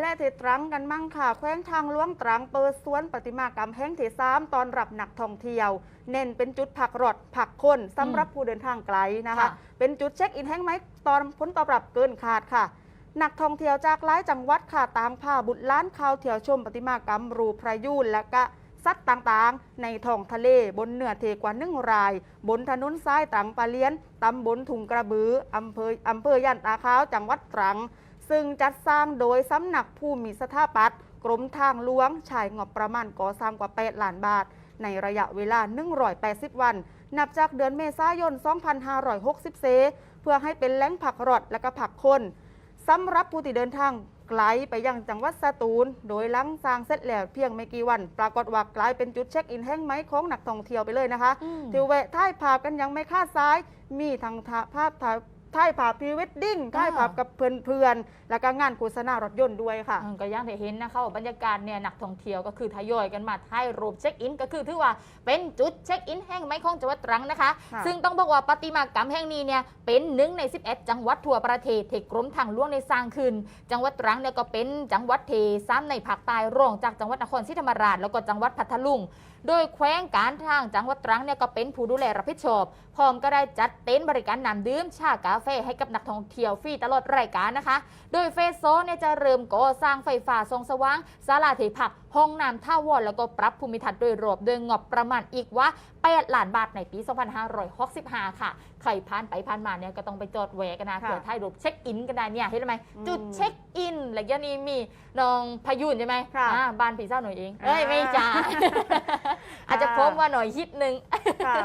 แล่ที่ตรังกันมั่งค่ะ แขวงทางหล้วงตรังเปิดสวนประติมากรรมแห่งที่สามตอนรับนักท่องเที่ยว เน้นเป็นจุดผักรถผักคนสำหรับผู้เดินทางไกลนะคะค่ะเป็นจุดเช็คอินแห่งไหมตอนผลตอบรับเกินขาดค่ะนักท่องเที่ยวจากหลายจังหวัดค่ะต่างพาบุตรล้านข่าวเที่ยวชมประติมากรรมรูพระยูนและก็สัตว์ต่างๆ ในท้องทะเลบนเหนือเทกว่าหนึ่งราย บนถนนซ้ายตรังปาเลียนตำบลถุงกระบืออำเภออำเภอย่านตาขาวจังหวัดตรัง ซึ่งจัดสร้างโดยสำนักผู้มีสถาปัตย์กรมทางหลวงใช้งบประมาณก่อสร้างกว่า 8 ล้านบาท ในระยะเวลา 180 วัน นับจากเดือนเมษายน 2560เซเพื่อให้เป็นแหล่งผักรดและก็ผักคนสำหรับผู้ที่เดินทางไกลไปยังจังหวัดสตูล โดยหลังสร้างเสร็จแล้วเพียงไม่กี่วัน ปรากฏว่ากลายเป็นจุดเช็คอินแห่งไม้ของนักท่องเที่ยวไปเลยนะคะอืมที่แวะถ่ายภาพกันยังไม่คาดซ้าย มีทั้งถ่ายภาพถ่าย ถ่ายภาพพรีเวดดิ้งถ่ายภาพกับเพื่อนๆ แล้วก็งานโฆษณารถยนต์ด้วยค่ะอืมก็อย่างที่เห็นนะคะว่าบรรยากาศเนี่ยนักท่องเที่ยวก็คือทยอยกันมาถ่ายรูปเช็คอิน ก็คือถือว่าเป็นจุดเช็คอินแห่งไม้ของจังหวัดตรังนะคะค่ะซึ่งต้องบอกว่าประติมากรรมแห่งนี้เนี่ยเป็นหนึ่งใน 11 จังหวัดทั่วประเทศที่กรมทางหลวงในสร้างขึ้น จังหวัดตรังเนี่ยก็เป็นจังหวัดเทซ้ำในภาคใต้รองจากจังหวัดนครศรีธรรมราชแล้วก็จังหวัดพัทลุงโดยแขวงการทางจังหวัดตรังเนี่ยก็เป็นผู้ดูแลรับผิดชอบพร้อมก็ได้จัดเต็นท์บริการน้ำดื่มชากาแฟให้กับนักท่องเที่ยวฟรีตลอดรายการนะคะ โดยเฟสโซเนี่ยจะเริ่มก่อสร้างไฟฟ้าส่องสว่างศาลาเทผัก ห้องน้ำท่าวอนแล้วก็ปรับภูมิทัศน์โดยรวมโดยงบประมาณอีกว่า 8 ล้านบาทในปี 2565 ค่ะ ใครผ่านไปผ่านมาเนี่ยก็ต้องไปจอดแวะกันนะค่ะเผื่อถ่ายรูปเช็คอินกันได้เนี่ยเห็นไหมอืมจุดเช็คอินแล้วก็นี่มีน้องพายุนใช่ไหมค่ะอ่าบ้านผีเศร้าหน่อยเอง เอ้ยอ่าไม่จ้าอาจจะพบว่าหน่อยฮิตนึงค่ะ